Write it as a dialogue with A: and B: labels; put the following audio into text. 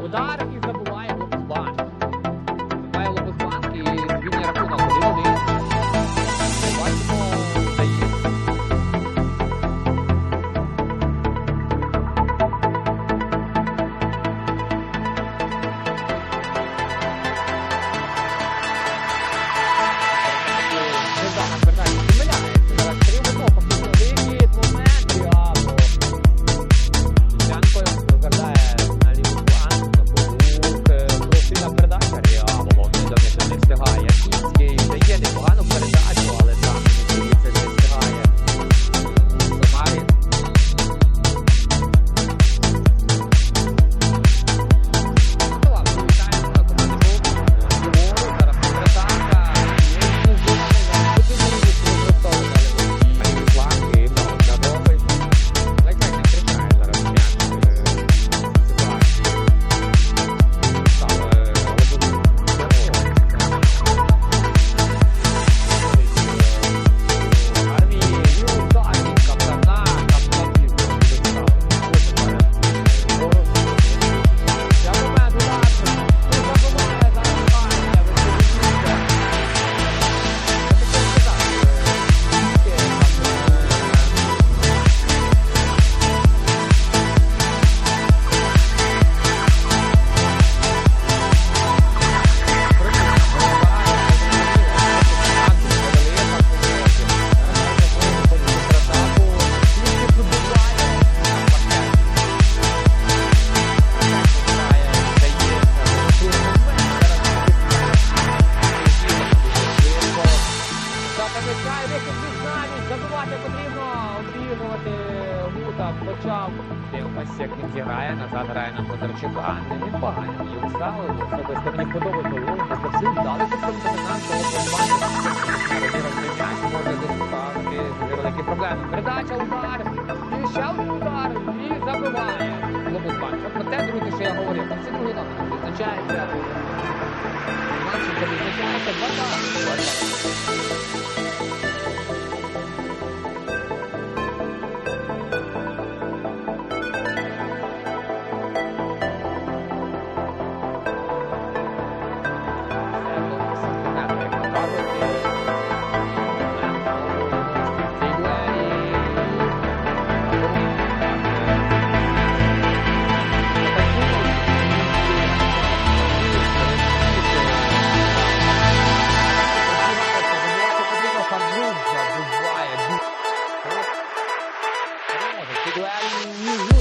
A: Without your Забувати потрібно, обігрувати Гута, почав. Дивимося, як зіграє, назад грає на Позарчука. Непогано мені встали, особисто мені подобається Луна, тобто всі вдали може доставити великі проблеми. Передача, удар, і ще один удар, і забиває. Лобусбан. Про те, друзі, що я говорив, там всі другі номери відзначаються. Матчі це відзначається 2-2. Well, you.